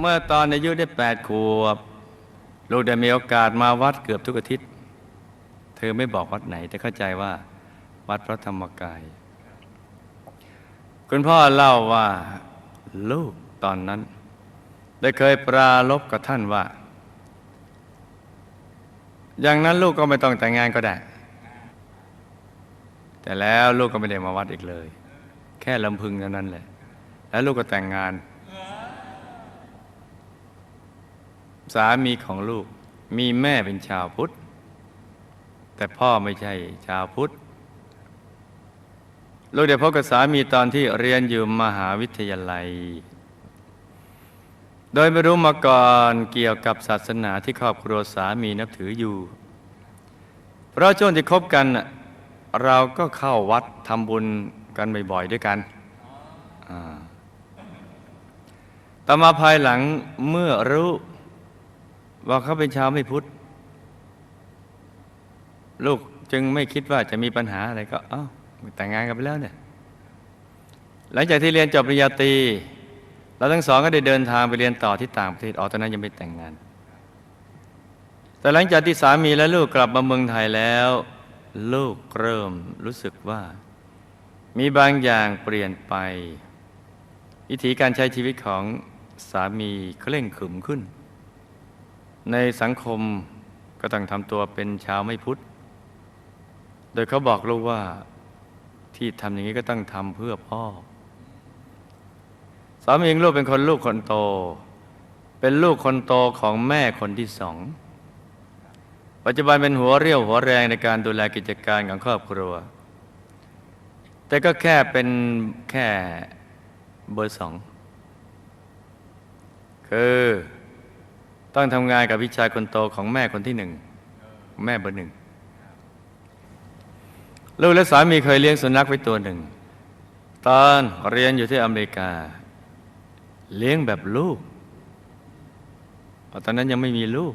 เมื่อตอนอายุได้แปดขวบ ลูกได้มีโอกาสมาวัดเกือบทุกอาทิตย์ เธอไม่บอกวัดไหน แต่เข้าใจว่า วัดพระธรรมกาย คุณพ่อเล่าว่าลูกตอนนั้น ได้เคยปราลบกับท่านว่า อย่างนั้นลูกก็ไม่ต้องแต่งงานก็ได้ แต่แล้วลูกก็ไม่ได้มาวัดอีกเลย แค่ลำพึงเท่านั้นแหละ แล้วลูกก็แต่งงาน สามีของลูกมีแม่เป็นชาวพุทธ แต่พ่อไม่ใช่ชาวพุทธ ลูกได้พบกับสามีตอนที่เรียนอยู่มหาวิทยาลัย โดยไม่รู้มาก่อนเกี่ยวกับศาสนาที่ครอบครัวสามีนับถืออยู่ เพราะช่วงที่คบกันเราก็เข้าวัดทำบุญกันบ่อยๆด้วยกัน ต่อมาภายหลังเมื่อรู้ ว่าเขาเป็นชาวไม่พุทธ ลูกจึงไม่คิดว่าจะมีปัญหาอะไรก็ เอ้าแต่งงานกันไปแล้วเนี่ย หลังจากที่เรียนจบปริญญาตรีเราทั้งสองก็ได้เดินทางไปเรียนต่อที่ต่างประเทศอ๋อตอนนั้นยังไม่แต่งงาน แต่หลังจากที่สามีและลูกกลับมาเมืองไทยแล้ว ลูกเริ่มรู้สึกว่า มีบางอย่างเปลี่ยนไป วิธีการใช้ชีวิตของสามีเคร่งขรึมขึ้น ในสังคมก็ต้องทำตัวเป็นชาวไม่พุทธ โดยเขาบอกลูกว่าที่ทำอย่างนี้ก็ต้องทำเพื่อพ่อ สามีของลูกเป็นคนลูกคนโต เป็นลูกคนโตของแม่คนที่สอง ปัจจุบันเป็นหัวเรี่ยวหัวแรงในการดูแลกิจการของครอบครัว แต่ก็แค่เป็นแค่เบอร์สองคือ ต้องทำงานกับพี่ชายคนโตของแม่คนที่หนึ่ง แม่เบอร์หนึ่ง ลูกและสามีเคยเลี้ยงสุนัขไว้ตัวหนึ่ง ตอนเรียนอยู่ที่อเมริกา เลี้ยงแบบลูก ตอนนั้นยังไม่มีลูก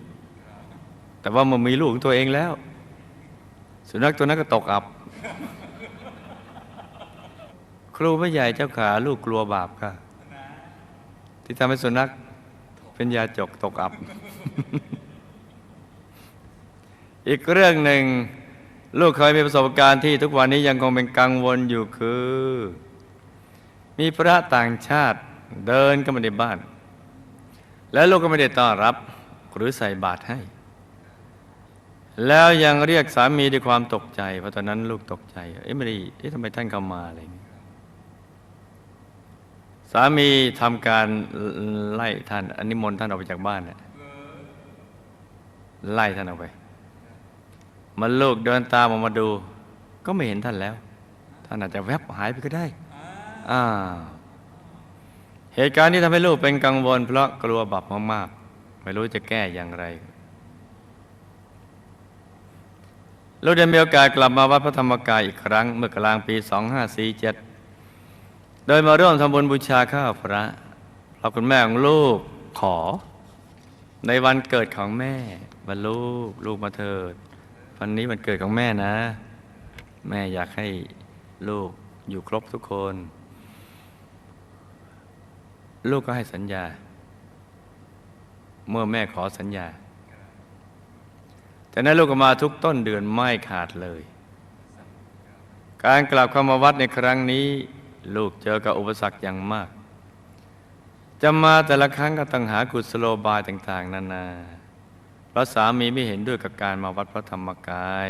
แต่ว่ามันมีลูกของตัวเองแล้ว สุนัขตัวนั้นก็ตกอับ ครูไม่ใหญ่เจ้าขาลูกกลัวบาปค่ะ ที่ทำให้สุนัข เป็นยาจกตกอับ อีกเรื่องหนึ่ง ลูกเคยมีประสบการณ์ที่ทุกวันนี้ยังคงเป็นกังวลอยู่คือ มีพระต่างชาติเดินเข้ามาในบ้าน แล้วลูกก็ไม่ได้ต้อนรับหรือใส่บาตรให้ แล้วยังเรียกสามีด้วยความตกใจ เพราะตอนนั้นลูกตกใจ เอ๊ะไม่ได้เอ๊ะทำไมท่านเข้ามาอะไรอย่างนี้ามีทำการไล่ท่านอนนิมนต์ท่านออกไปจากบ้านเนี่ยไล่ท่านออกไปมันลูกเดินตามออกมาดู ก็ไม่เห็นท่านแล้ว ท่านอาจจะแวบหายไปก็ได้อ่าเหตุการณ์นี้ทำให้ลูกเป็นกังวล เพราะกลัวบาปมากๆ ไม่รู้จะแก้อย่างไร ลูกได้มีโอกาสกลับมาวัดพระธรรมกายอีกครั้ง เมื่อกลางปี 2547 โดยมาร่วมทำบุญบูชาข้าวพระเราคุณแม่ของลูกขอ ในวันเกิดของแม่วันลูกลูกมาเถิด วันนี้วันเกิดของแม่นะ แม่อยากให้ลูกอยู่ครบทุกคน ลูกก็ให้สัญญา เมื่อแม่ขอสัญญา แต่นั้นลูกก็มาทุกต้นเดือนไม่ขาดเลย การกลับเข้ามาวัดในครั้งนี้ ลูกเจอกับอุปสรรคอย่างมาก จะมาแต่ละครั้งก็ต้องหากุศโลบายต่าง ๆ นานาเพราะสามีไม่เห็นด้วยกับการมาวัดพระธรรมกาย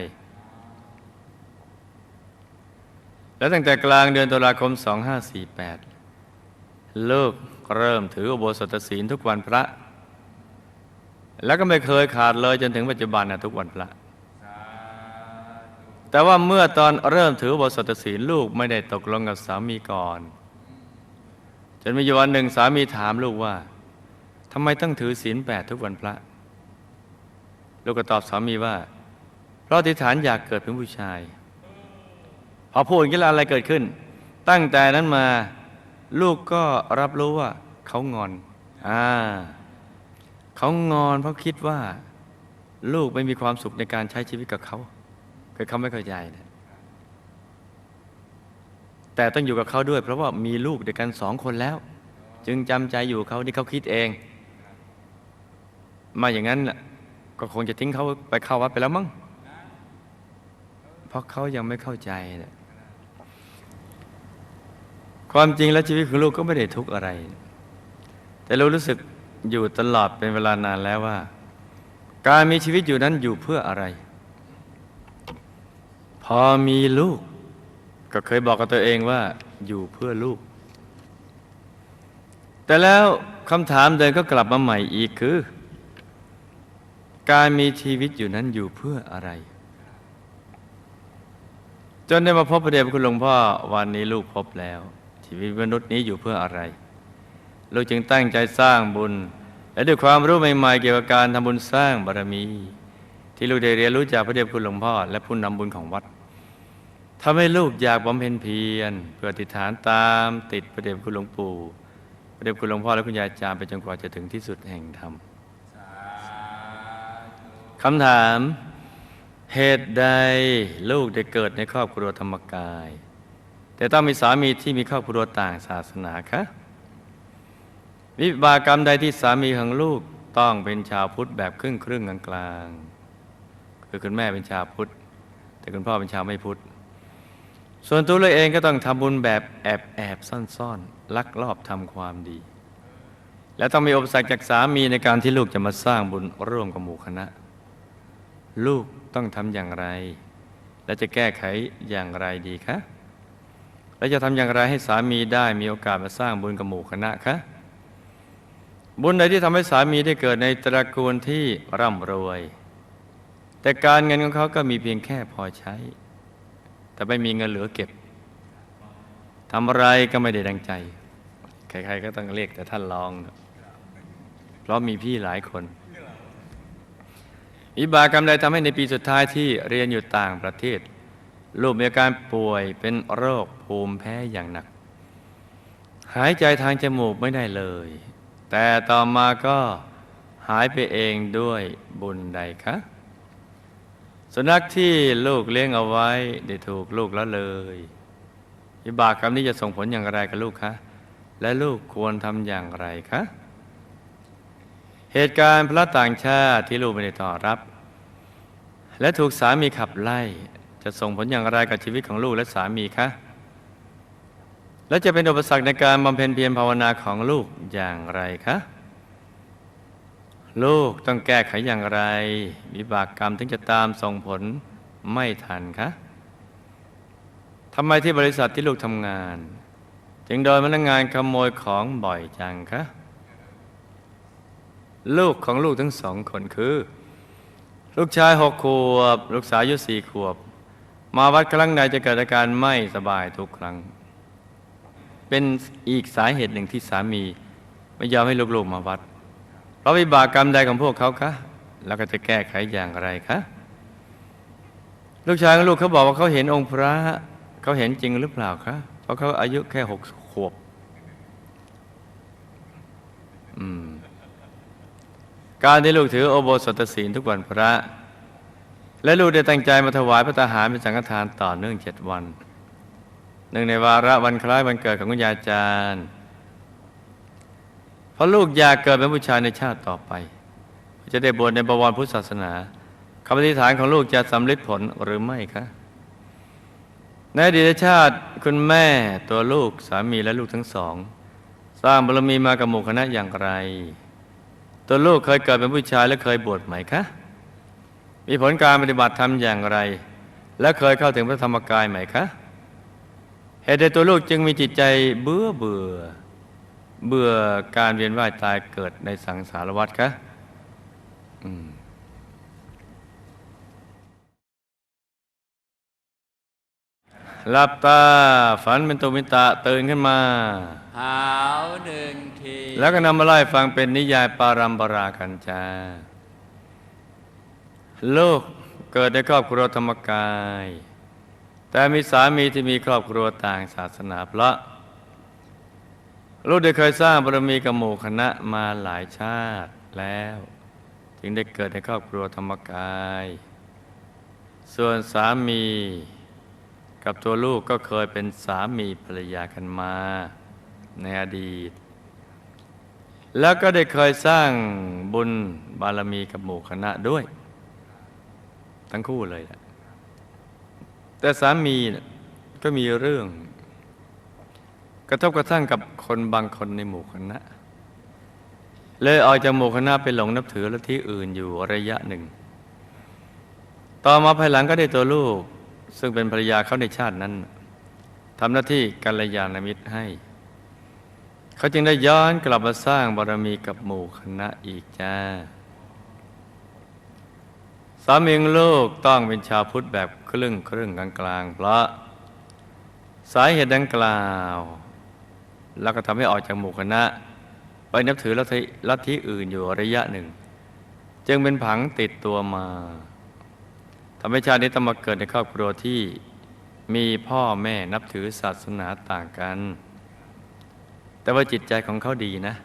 และตั้งแต่กลางเดือนตุลาคม 2548 ลูกเริ่มถืออุโบสถศีลทุกวันพระ แล้วก็ไม่เคยขาดเลยจนถึงปัจจุบันนะทุกวันพระ แต่ว่าเมื่อตอนเริ่มถืออุโบสถศีลลูกไม่ได้ตกลงกับสามีก่อน จนมีวันหนึ่งสามีถามลูกว่าทำไมต้องถือศีลแปดทุกวันพระ ลูกก็ตอบสามีว่า เพราะอธิฐานอยากเกิดเป็นผู้ชาย พอพูดอย่างนี้แล้วอะไรเกิดขึ้น ตั้งแต่นั้นมาลูกก็รับรู้ว่า เขางอน อ่า เขางอนเพราะคิดว่า ลูกไม่มีความสุขในการใช้ชีวิตกับเขา คือเขาไม่เข้าใจนะแต่ต้องอยู่กับเขาด้วย เพราะว่ามีลูกเด้วยกันสองคนแล้ว จึงจำใจอยู่เขาที่เขาคิดเอง มาอย่างนั้นก็คงจะทิ้งเขาไปเข้าวัดไปแล้วมั้งเพราะเขายังไม่เข้าใจนะความจริงแล้วชีวิตของลูกก็ไม่ได้ทุกข์อะไร แต่เรารู้สึกอยู่ตลอดเป็นเวลานานแล้วว่า การมีชีวิตอยู่นั้นอยู่เพื่ออะไร พอมีลูก ก็เคยบอกกับตัวเองว่า อยู่เพื่อลูก แต่แล้วคำถามเดินก็กลับมาใหม่อีกคือ การมีชีวิตอยู่นั้นอยู่เพื่ออะไร จนได้มาพบประเดชคุณหลวงพ่อวันนี้ลูกพบแล้ว ชีวิตมนุษย์นี้อยู่เพื่ออะไร ลูกจึงตั้งใจสร้างบุญ และด้วยความรู้ใหม่ๆเกี่ยวกับการทำบุญสร้างบารมี ที่ลูกได้เรียนรู้จากพระเดชคุณหลวงพ่อ และผู้นำบุญของวัดทำให้ลูกอยากบำเพ็ญเพียรเพื่อติฐานตามติดพระเดชคุณหลวงปู่พระเดชคุณหลวงพ่อและคุณยายจารย์ไปจนกว่าจะถึงที่สุดแห่งธรรมคำถามเหตุใดลูกได้เกิดในครอบครัวธรรมกาย แต่ต้องมีสามีที่มีครอบครัวต่างศาสนาคะวิบากกรรมใดที่สามีของลูกต้องเป็นชาวพุทธแบบครึ่งครึ่งกลางกลางๆ คือคุณแม่เป็นชาวพุทธ แต่คุณพ่อเป็นชาวไม่พุทธ ส่วนตัวเลยเองก็ต้องทำบุญแบบแอบแอบซ่อนซ่อนๆลักลอบทำความดี และต้องมีอุปสรรคจากสามีในการที่ลูกจะมาสร้างบุญร่วมกับหมู่คณะ ลูกต้องทำอย่างไร และจะแก้ไขอย่างไรดีคะและจะทำอย่างไรให้สามีได้มีโอกาสมาสร้างบุญกับหมู่คณะคะบุญใดที่ทำให้สามีได้เกิดในตระกูลที่ร่ำรวย แต่การเงินของเขาก็มีเพียงแค่พอใช้ แต่ไม่มีเงินเหลือเก็บทำอะไรก็ไม่ได้ดังใจ ใครๆก็ต้องเรียกแต่ท่านรอง เพราะมีพี่หลายคนวิบากรรมใดทำให้ในปีสุดท้ายที่เรียนอยู่ต่างประเทศ ลูกมีอาการป่วยเป็นโรคภูมิแพ้อย่างหนัก หายใจทางจมูกไม่ได้เลย แต่ต่อมาก็หายไปเองด้วยบุญใดคะ สุนัขที่ลูกเลี้ยงเอาไว้ได้ถูกลูกละเลยวิบากกรรมนี้จะส่งผลอย่างไรกับลูกคะ และลูกควรทำอย่างไรคะ เหตุการณ์พระต่างชาติที่ลูกไม่ได้ต้อรับ และถูกสามีขับไล่ จะส่งผลอย่างไรกับชีวิตของลูกและสามีคะ และจะเป็นอุปสรรคในการบำเพ็ญเพียรภาวนาของลูกอย่างไรคะ ลูกต้องแก้ไขอย่างไร วิบากกรรมถึงจะตามส่งผลไม่ทันคะทำไมที่บริษัทที่ลูกทำงาน จึงโดนพนักงานขโมยของบ่อยจังคะลูกของลูกทั้งสองคนคือ ลูกชายหกขวบ ลูกสาวอายุสี่ขวบ มาวัดครั้งใดจะเกิดอาการไม่สบายทุกครั้ง เป็นอีกสาเหตุหนึ่งที่สามี ไม่ยอมให้ลูกๆมาวัด ราะวิบากกรรมใดของพวกเขาคะแล้วก็จะแก้ไขอย่างไรคะลูกชายของลูกเขาบอกว่าเขาเห็นองค์พระเขาเห็นจริงหรือเปล่าคะเพราะเขาอายุแค่หกขวบการที่ลูกถือโอโบสถศีลทุกวันพระ และลูกได้ตั้งใจมาถวายพระทหารเป็นสังฆทานต่อเนื่องเจ็ดวัน หนึ่งในวาระวันคล้ายวันเกิดของคุณยาจารย์ เพราะลูกอยากเกิดเป็นผู้ชายในชาติต่อไป จะได้บวชในบวรพุทธศาสนาคำอธิษฐานของลูกจะสำลิดผลหรือไม่คะในอดีตชาติคุณแม่ตัวลูกสามีและลูกทั้งสอง สร้างบารมีมากับหมู่คณะอย่างไร ตัวลูกเคยเกิดเป็นผู้ชายและเคยบวชไหมคะ มีผลการปฏิบัติธรรมอย่างไร และเคยเข้าถึงพระธรรมกายไหมคะเหตุใดตัวลูกจึงมีจิตใจเบื่อเบื่อ เบื่อการเวียนว่ายตายเกิดในสังสารวัฏคะอืมหลับตาฝันเป็นตุมิตะตื่นขึ้นมา หาวหนึ่งที แล้วก็นำมาไล่ฟังเป็นนิยายปารัมปรากันจาลูกเกิดในครอบครัวธรรมกาย แต่มีสามีที่มีครอบครัวต่างศาสนาเพราะ ลูกได้เคยสร้างบารมีกับหมู่คณะมาหลายชาติแล้ว จึงได้เกิดในครอบครัวธรรมกาย ส่วนสามีกับตัวลูกก็เคยเป็นสามีภรรยากันมา ในอดีต แล้วก็ได้เคยสร้างบุญบารมีกับหมู่คณะด้วย ทั้งคู่เลยแหละแต่สามีก็มีเรื่อง กระทบกระทั่งกับคนบางคนในหมู่คณะ เลยออกจากหมู่คณะไปหลงนับถือลัทธิอื่นอยู่ระยะหนึ่ง ต่อมาภายหลังก็ได้ตัวลูก ซึ่งเป็นภรรยาเขาในชาตินั้นทำหน้าที่กัลยาณมิตรให้ เขาจึงได้ย้อนกลับมาสร้างบารมีกับหมู่คณะอีกจ้าสามีของลูกต้องเป็นชาวพุทธแบบครึ่งครึ่งกลางกลางเพราะสาเหตุดังกล่าว แล้วก็ทำให้ออกจากหมู่คณะ ไปนับถือลัทธิลัทธิอื่นอยู่ระยะหนึ่ง จึงเป็นผังติดตัวมาทำให้ชาตินี้ต้องมาเกิดในครอบครัวที่มีพ่อแม่นับถือศาสนาต่างกัน แต่ว่าจิตใจของเขาดีนะ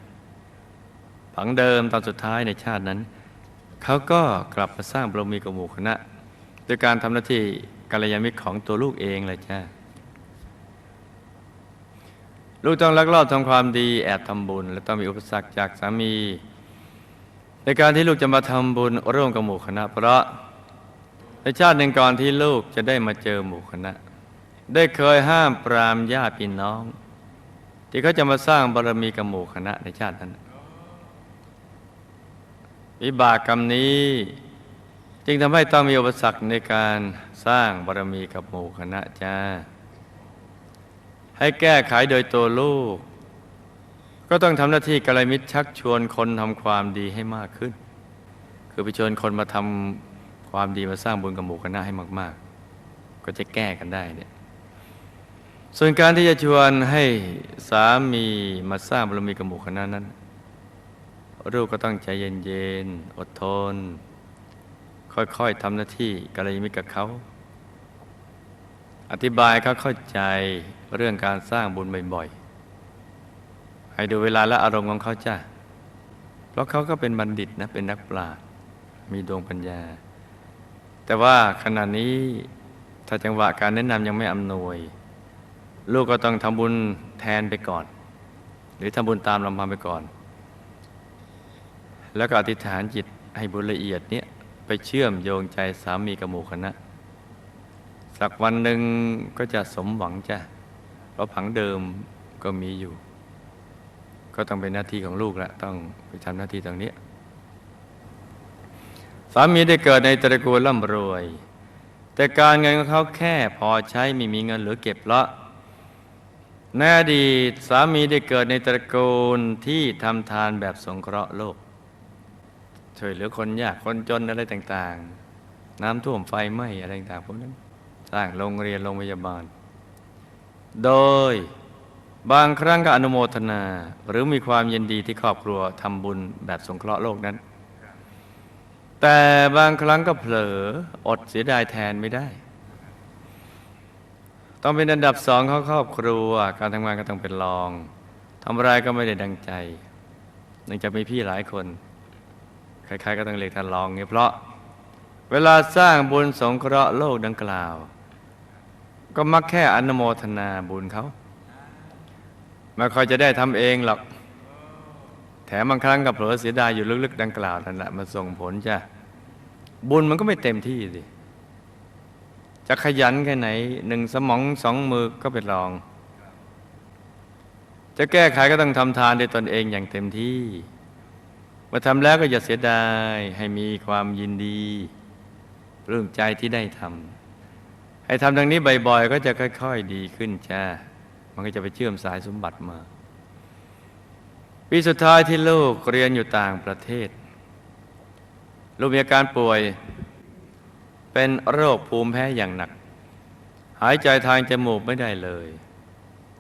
ผังเดิมตอนสุดท้ายในชาตินั้น เขาก็กลับมาสร้างบารมีกับหมู่คณะโดยการทำหน้าที่กัลยาณมิตรของตัวลูกเองเลยจ้า ลูกต้องลักลอบทำความดีแอบทำบุญ และต้องมีอุปสรรคจากสามี ในการที่ลูกจะมาทำบุญร่วมกับหมู่คณะ เพราะในชาติหนึ่งก่อนที่ลูกจะได้มาเจอหมู่คณะ ได้เคยห้ามปรามญาติพี่น้อง ที่เขาจะมาสร้างบารมีกับหมู่คณะในชาตินั้นวิบากกรรมนี้ จึงทำให้ต้องมีอุปสรรคในการสร้างบารมีกับหมู่คณะจ้า ให้แก้ไขโดยตัวลูก ก็ต้องทำหน้าที่กัลยาณมิตรชักชวนคนทำความดีให้มากขึ้น คือไปชวนคนมาทำความดีมาสร้างบุญกับหมู่คณะให้มาก ๆ ก็จะแก้กันได้เนี่ยส่วนการที่จะชวนให้สามีมาสร้างบารมีกับหมู่คณะนั้น ลูกก็ต้องใจเย็นๆอดทน ค่อยๆทำหน้าที่กัลยาณมิตรกับเขา อธิบายเขาเข้าใจเรื่องการสร้างบุญบ่อยๆ ให้ดูเวลาและอารมณ์ของเขาจ้ะ เพราะเขาก็เป็นบัณฑิตนะ เป็นนักปราชญ์ มีดวงปัญญา แต่ว่าขณะนี้ถ้าจังหวะการแนะนำยังไม่อำนวย ลูกก็ต้องทำบุญแทนไปก่อน หรือทำบุญตามลำพังไปก่อน แล้วก็อธิษฐานจิตให้บุญละเอียดเนี้ยไปเชื่อมโยงใจสามีกับหมู่คณะ สักวันหนึ่งก็จะสมหวังจ้ะเพราะผังเดิมก็มีอยู่ ก็ต้องเป็นหน้าที่ของลูกละต้องไปทำหน้าที่ตรงนี้ สามีได้เกิดในตระกูลร่ำรวย แต่การเงินของเขาแค่พอใช้ไม่มีเงินเหลือเก็บละในอดีตสามีได้เกิดในตระกูลที่ทำทานแบบสงเคราะห์โลก ช่วยเหลือคนยากคนจนอะไรต่างๆ น้ำท่วมไฟไหม้อะไรต่างๆพวกนั้น สร้างโรงเรียนโรงพยาบาล โดยบางครั้งก็อนุโมทนา หรือมีความยินดีที่ครอบครัวทำบุญแบบสงเคราะห์โลกนั้น แต่บางครั้งก็เผลออดเสียดายแทนไม่ได้ ต้องเป็นอันดับสองของครอบครัว การทำงานก็ต้องเป็นรองทำอะไรก็ไม่ได้ดังใจเนื่องจากมีพี่หลายคนใครๆก็ต้องเรียกท่านรองเนี่ยเพราะ เวลาสร้างบุญสงเคราะห์โลกดังกล่าว ก็มักแค่อนุโมทนาบุญเขาไม่ค่อยจะได้ทำเองหรอก แถมบางครั้งก็เผลอเสียดายอยู่ลึกๆ ดังกล่าวนั่นแหละมาส่งผลจ้ะ บุญมันก็ไม่เต็มที่สิจะขยันแค่ไหนหนึ่งสมองสองมือก็เป็นรอง จะแก้ไขก็ต้องทำทานด้วยตนเองอย่างเต็มที่มื่อทำแล้วก็อย่าเสียดายให้มีความยินดีเรื่องใจที่ได้ทำ ให้ทำดังนี้บ่อยๆก็จะค่อย ๆ ดีขึ้นจ้า มันก็จะไปเชื่อมสายสมบัติมา ปีสุดท้ายที่ลูกเรียนอยู่ต่างประเทศ ลูกมีอาการป่วย เป็นโรคภูมิแพ้อย่างหนัก หายใจทางจมูกไม่ได้เลย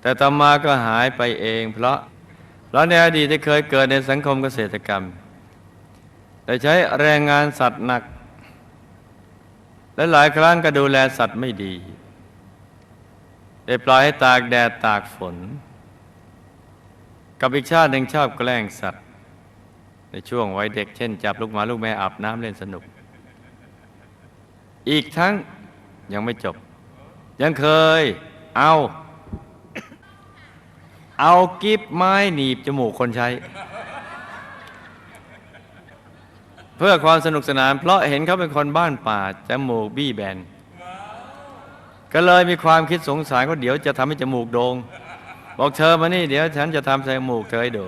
แต่ต่อมาก็หายไปเอง เพราะเพราะในอดีตที่เคยเกิดในสังคมเกษตรกรรม แต่ใช้แรงงานสัตว์หนัก และหลายครั้งก็ดูแลสัตว์ไม่ดี ได้ปล่อยให้ตากแดดตากฝน กับอีกชาติหนึ่งชอบแกล้งสัตว์ ในช่วงวัยเด็กเช่น จับลูกหมาลูกแม่อาบน้ำเล่นสนุก อีกทั้งยังไม่จบ ยังเคยเอา เอากิฟไม้หนีบจมูกคนใช้ เพื่อความสนุกสนาน เพราะเห็นเขาเป็นคนบ้านป่าจมูกบี้แบน ก็เลยมีความคิดสงสารว่าเดี๋ยวจะทำให้จมูกโดง่งบอกเธอมานี่เดี๋ยวฉันจะทำใส่จมูกเธอให้ดู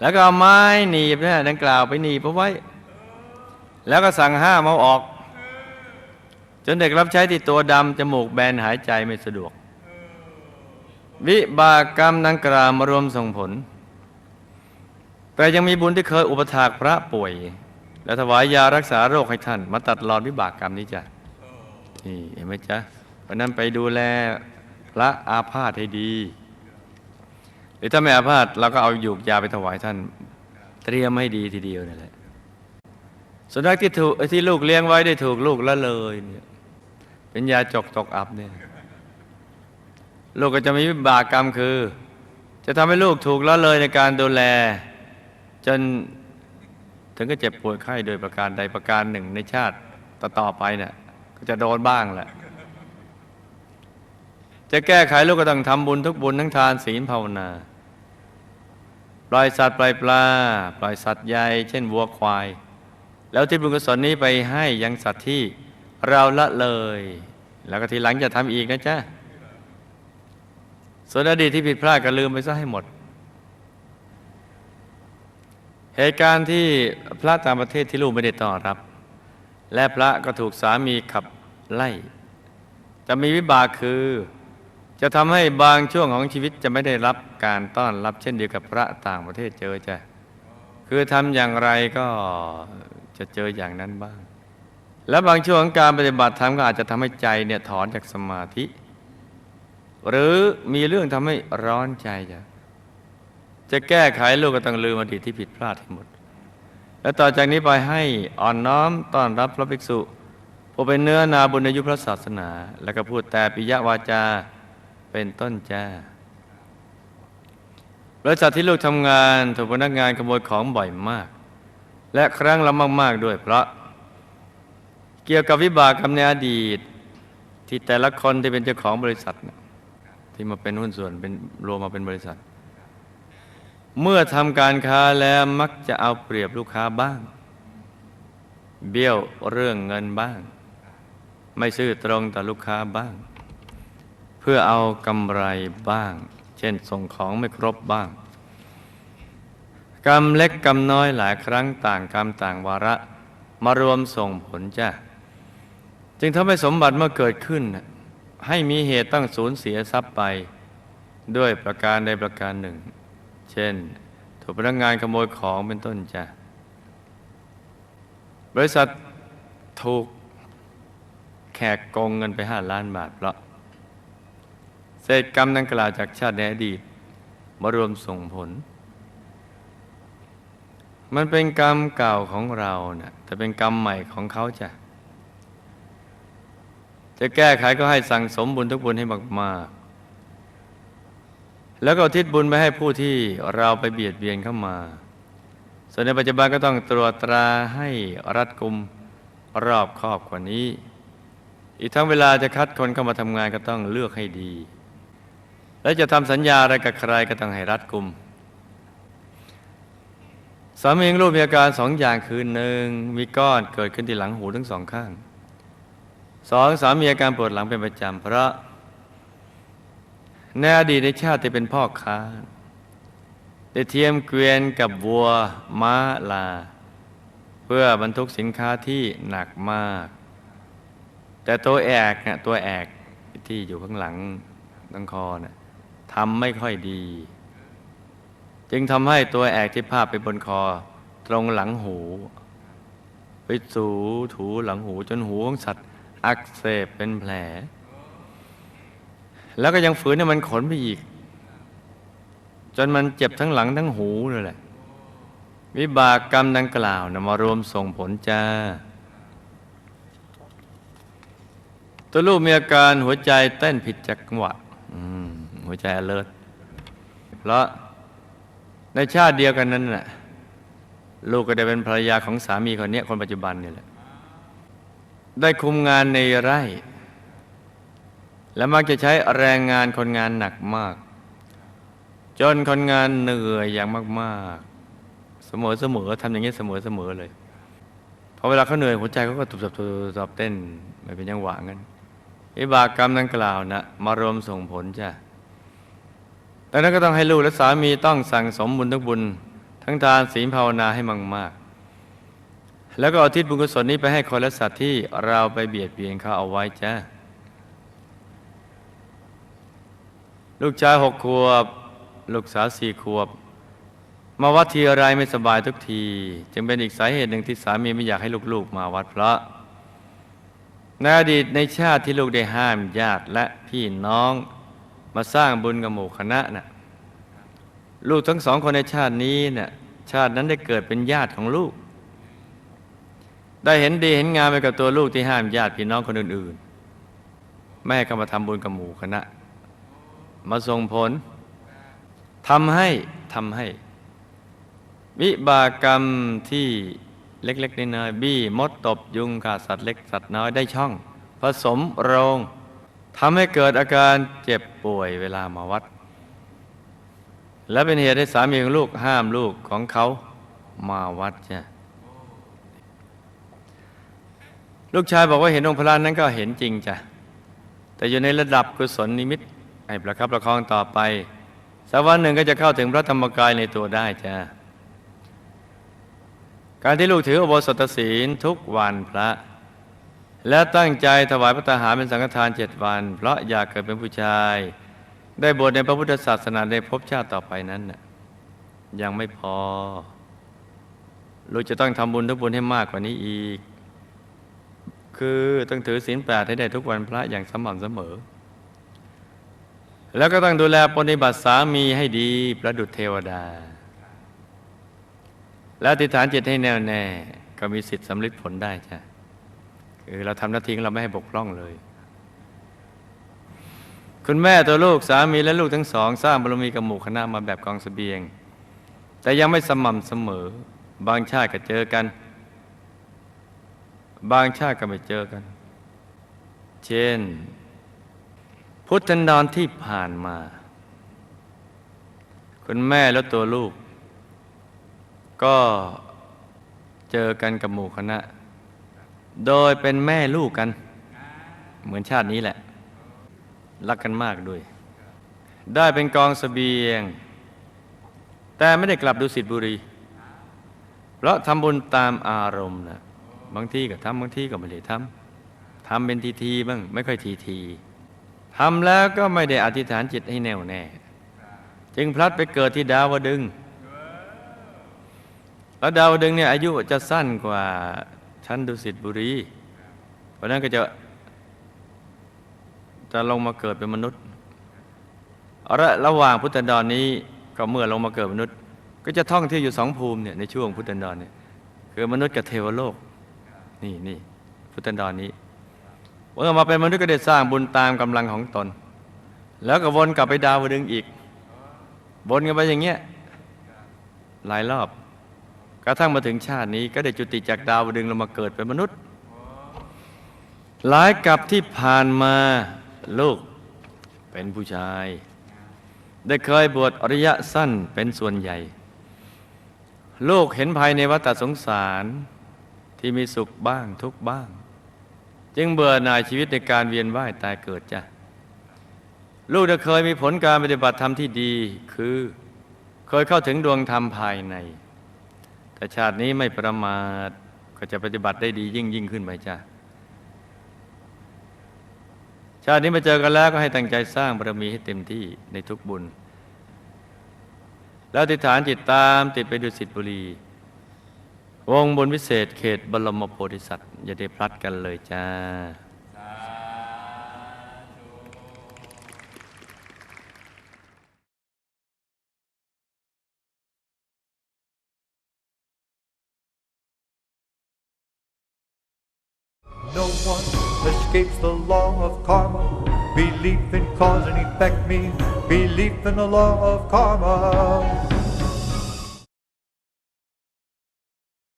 แล้วก็เอาไม้หนีบเนี่ยดังกล่าวไปหนีบเอาไว้ แล้วก็สั่งห้ามเอาออก จนเด็กรับใช้ที่ตัวดำจมูกแบนหายใจไม่สะดวก วิบากกรรมดังกล่าวมารวมส่งผล แต่ยังมีบุญที่เคยอุปถากพระป่วย และถวายยารักษาโรคให้ท่าน มาตัดรอนวิบากกรรมนี้จ้ะนี่เห็นไหมจ๊ะเพราะนั้นไปดูแลพระอาพาธให้ดี หรือถ้าไม่อาพาธเราก็เอาหยูกยาไปถวายท่าน เตรียมให้ดีทีเดียวนั่นแหละสุนัขที่ถูกที่ลูกเลี้ยงไว้ได้ถูกลูกละเลยเนี่ยเป็นยาจกตกอับเนี่ยลูกก็จะมีวิบากกรรมคือ จะทำให้ลูกถูกละเลยในการดูแล จน ถึงก็เจ็บป่วยไข้โดยประการใดประการหนึ่งในชาติต่อๆไปเนี่ยก็จะโดนบ้างแหละ จะแก้ไขลูกก็ต้องทำบุญทุกบุญทั้งทานศีลภาวนา ปล่อยสัตว์ปล่อยปลา ปล่อยสัตว์ใหญ่เช่นวัวควาย แล้วที่บุญกุศลนี้ไปให้ยังสัตว์ที่เราละเลย แล้วก็ทีหลังจะทำอีกนะจ๊ะส่วนอดีตที่ผิดพลาดก็ลืมไปซะให้หมด เหตุการณ์ที่พระต่างประเทศที่ลูกไม่ได้ต้อนรับ และพระก็ถูกสามีขับไล่ จะมีวิบากคือ จะทำให้บางช่วงของชีวิตจะไม่ได้รับการต้อนรับเช่นเดียวกับพระต่างประเทศเจอจ้ะคือทำอย่างไรก็จะเจออย่างนั้นบ้าง และบางช่วงของการปฏิบัติธรรมก็อาจจะทำให้ใจเนี่ยถอนจากสมาธิ หรือมีเรื่องทำให้ร้อนใจจ้ะ จะแก้ไขลูกก็ต้องลืมอดีตที่ผิดพลาดให้หมด และต่อจากนี้ไปให้อ่อนน้อมต้อนรับพระภิกษุผู้เป็นเนื้อนาบุญในยุพระศาสนา แล้วก็พูดแต่ปิยวาจาเป็นต้นจ้าบริษัทที่ลูกทำงานถูกพนักงานขโมยของบ่อยมาก และครั้งละมาก ๆ ด้วยเพราะ เกี่ยวกับวิบากกรรมในอดีต ที่แต่ละคนที่เป็นเจ้าของบริษัท ที่มาเป็นหุ้นส่วนเป็นรวมมาเป็นบริษัท เมื่อทำการค้าแล้วมักจะเอาเปรียบลูกค้าบ้าง เบี้ยวเรื่องเงินบ้าง ไม่ซื่อตรงต่อลูกค้าบ้าง เพื่อเอากำไรบ้าง เช่นส่งของไม่ครบบ้าง กรรมเล็กกรรมน้อยหลายครั้งต่างกรรมต่างวาระมารวมส่งผลจ้ะจึงทำให้สมบัติเมื่อเกิดขึ้น ให้มีเหตุต้องสูญเสียทรัพย์ไป ด้วยประการใดประการหนึ่ง ช่น ถูกพนักงานขโมยของเป็นต้นจ้ะบริษัทถูกแขกโกงเงินไปห้าล้านบาทเพราะเศษกรรมดังกล่าวจากชาติในอดีตมารวมส่งผล มันเป็นกรรมเก่าของเรานะ่ะแต่เป็นกรรมใหม่ของเขาจ้ะจะแก้ไขก็ให้สั่งสมบุญทุกบุญให้มากๆ แล้วก็อุทิศบุญไปให้ผู้ที่เราไปเบียดเบียนเข้ามา ส่วนในปัจจุบันก็ต้องตรวจตราให้รัดกุมรอบครอบกว่านี้ อีกทั้งเวลาจะคัดคนเข้ามาทำงานก็ต้องเลือกให้ดี และจะทำสัญญาอะไรกับใครก็ต้องให้รัดกุมสามีงลูกมีอาการสองอย่างคือหนึ่งมีก้อนเกิดขึ้นที่หลังหูทั้งสองข้างสองสามีอาการปวดหลังเป็นประจำเพราะ ในอดีตในชาติที่เป็นพ่อค้า ได้เทียมเกวียนกับวัวม้าลา เพื่อบรรทุกสินค้าที่หนักมาก แต่ตัวแอกน่ะตัวแอกที่อยู่ข้างหลังตังคอน่ะทำไม่ค่อยดี จึงทำให้ตัวแอกที่พาดไปบนคอ ตรงหลังหู ไปสูถูหลังหูจนหูของสัตว์อักเสบเป็นแผล แล้วก็ยังฝืนให้มันขนไปอีก จนมันเจ็บทั้งหลังทั้งหูเลยแหละ วิบากกรรมดังกล่าวนะมารวมส่งผลจ้า ตัวลูกมีอาการหัวใจเต้นผิดจังหวะหัวใจ alert เพราะในชาติเดียวกันนั้นน่ะลูกก็ได้เป็นภรรยาของสามีคนนี้คนปัจจุบันนี่แหละ ได้คุมงานในไร่ และมักจะใช้แรงงานคนงานหนักมาก จนคนงานเหนื่อยอย่างมากๆ เสมอเสมอทำอย่างนี้เสมอเสมอเลยพอเวลาเขาเหนื่อยหัวใจเขาก็ตุบตับตุบตับเต้นไม่เป็นจังหวะงั้นวิบากกรรมดังกล่าวนะมารวมส่งผลจ้ะดังนั้นก็ต้องให้ลูกและสามีต้องสั่งสมบุญทุกบุญ ทั้งทานศีลภาวนาให้มังมาก แล้วก็เอาทิศบุญกุศลนี้ไปให้คนและสัตว์ที่เราไปเบียดเบียนเขาเอาไว้จ้ะ ลูกชายหกขวบ ลูกสาวสี่ขวบ มาวัดทีอะไรไม่สบายทุกที จึงเป็นอีกสาเหตุหนึ่งที่สามีไม่อยากให้ลูกๆ มาวัดเพราะในอดีตในชาติที่ลูกได้ห้ามญาติและพี่น้อง มาสร้างบุญกับหมู่คณะน่ะลูกทั้งสองคนในชาตินี้น่ะชาตินั้นได้เกิดเป็นญาติของลูก ได้เห็นดีเห็นงามไปกับตัวลูกที่ห้ามญาติพี่น้องคนอื่นๆ แม่ก็มาทำบุญกับหมู่คณะ มาส่งผลทำให้ทำให้ วิบากกรรมที่เล็กๆน้อยๆบี้มดตบยุงขาสัตว์เล็กสัตว์น้อยได้ช่อง ผสมโรงทำให้เกิดอาการเจ็บป่วยเวลามาวัด และเป็นเหตุให้สามีของลูกห้ามลูกของเขามาวัดจ้ะลูกชายบอกว่าเห็นองค์พระนั้นก็เห็นจริงจ้ะแต่อยู่ในระดับกุศลนิมิต ให้ประคับประคองต่อไปสักวันหนึ่งก็จะเข้าถึงพระธรรมกายในตัวได้จ้ะการที่ลูกถืออุโบสถศีลทุกวันพระ และตั้งใจถวายพระทหารเป็นสังฆทานเจ็ดวัน เพราะอยากเกิดเป็นผู้ชาย ได้บวชในพระพุทธศาสนาในภพชาติต่อไปนั้นน่ะยังไม่พอ ลูกจะต้องทำบุญทุกบุญให้มากกว่านี้อีก คือต้องถือศีลแปดให้ได้ทุกวันพระอย่างสม่ำเสมอ แล้วก็ต้องดูแลปฏิบัติสามีให้ดีประดุจเทวดา แล้วอธิฐานจิตให้แน่วแน่ ก็มีสิทธิ์สำลิดผลได้จ้ะคือเราทำหน้าที่ของเราไม่ให้บกพร่องเลย คุณแม่ตัวลูกสามีและลูกทั้งสอง สร้างบารมีกับหมู่คณะมาแบบกองเสบียง แต่ยังไม่สม่ำเสมอ บางชาติก็เจอกัน บางชาติก็ไม่เจอกัน เช่น พุทธันดรที่ผ่านมา คุณแม่และตัวลูก ก็เจอกันกับหมู่คณะ โดยเป็นแม่ลูกกัน เหมือนชาตินี้แหละ รักกันมากด้วย ได้เป็นกองสเสบียง แต่ไม่ได้กลับดูสิทธิบุรี เพราะทำบุญตามอารมณ์นะบางที่ก็ทำบางที่ก็ไม่ได้ทำทำเป็นทีทีบ้าง ไม่ค่อยทีที ทำแล้วก็ไม่ได้อธิษฐานจิตให้แน่วแน่ จึงพลัดไปเกิดที่ดาวดึง แล้วดาวดึงเนี่ยอายุจะสั้นกว่าชั้นดุสิตบุรี เพราะนั้นก็จะจะลงมาเกิดเป็นมนุษย์เอาละระหว่างพุทธดรนี้ก็เมื่อลงมาเกิดมนุษย์ ก็จะท่องเที่ยวอยู่สองภูมิเนี่ยในช่วงพุทธันดรเนี่ยคือมนุษย์กับเทวโลก นี่นี่พุทธันนี้ เมื่อมาเป็นมนุษย์ก็ได้สร้างบุญตามกำลังของตน แล้วก็วนกลับไปดาวดึงส์อีกวนกันไปอย่างเงี้ยหลายรอบ กระทั่งมาถึงชาตินี้ ก็ได้จุติจากดาวดึงส์ลงมาเกิดเป็นมนุษย์ หลายกับที่ผ่านมาลูกเป็นผู้ชาย ได้เคยบวชอริยะสั้นเป็นส่วนใหญ่ ลูกเห็นภายในวัฏสงสารที่มีสุขบ้างทุกบ้าง จึงเบื่อหน่ายชีวิตในการเวียนว่ายตายเกิดจ้ะลูกได้เคยมีผลการปฏิบัติธรรมที่ดี คือเคยเข้าถึงดวงธรรมภายใน แต่ชาตินี้ไม่ประมาทก็จะปฏิบัติได้ดียิ่งยิ่งขึ้นไปจ้ะชาตินี้มาเจอกันแล้วก็ให้ตั้งใจสร้างบารมีให้เต็มที่ในทุกบุญ แล้วอธิฐานจิตตามติดไปดุสิตบุรี วงบนวิเศษเขตบรมโพธิสัตว์ อย่าได้พลัดกันเลยจ้า No one escapes the law of karma. Belief in cause and effect means belief in the law of karma.